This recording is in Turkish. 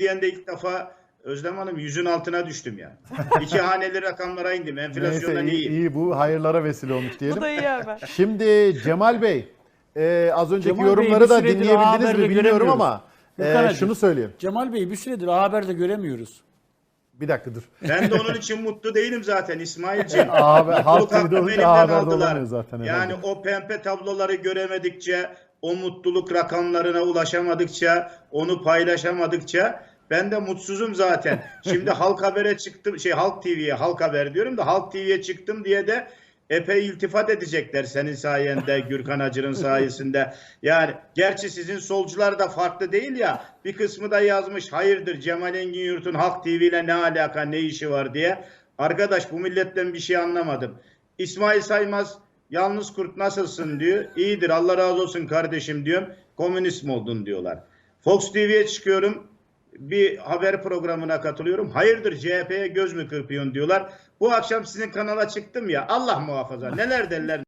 diyen de ilk defa Özlem Hanım yüzün altına düştüm ya. İki haneli rakamlara indim. Enflasyondan Neyse iyi, iyiyim. iyi bu hayırlara vesile olmuş diyelim. Bu da iyi haber. Şimdi Cemal Bey, e, az önceki Cemal Bey, yorumları bir da dinleyebildiniz mi bilmiyorum ama e, şunu söyleyeyim. Cemal Bey bir süredir A Haber'de göremiyoruz. Bir dakika dur. Ben de onun için mutlu değilim zaten İsmail'ciğim. Abi, Halk Haber'de aldılar. zaten Yani herhalde. o pembe tabloları göremedikçe, o mutluluk rakamlarına ulaşamadıkça, onu paylaşamadıkça ben de mutsuzum zaten. Şimdi Halk Haber'e çıktım, şey Halk TV'ye, Halk Haber diyorum da Halk TV'ye çıktım diye de epey iltifat edecekler senin sayende, Gürkan Hacı'nın sayesinde. Yani gerçi sizin solcular da farklı değil ya. Bir kısmı da yazmış hayırdır Cemal Engin Yurt'un Halk TV ile ne alaka, ne işi var diye. Arkadaş bu milletten bir şey anlamadım. İsmail Saymaz yalnız kurt nasılsın diyor. İyidir Allah razı olsun kardeşim diyorum. Komünist mi oldun diyorlar. Fox TV'ye çıkıyorum. Bir haber programına katılıyorum. Hayırdır CHP'ye göz mü kırpıyorsun diyorlar. Bu akşam sizin kanala çıktım ya. Allah muhafaza. Neler derler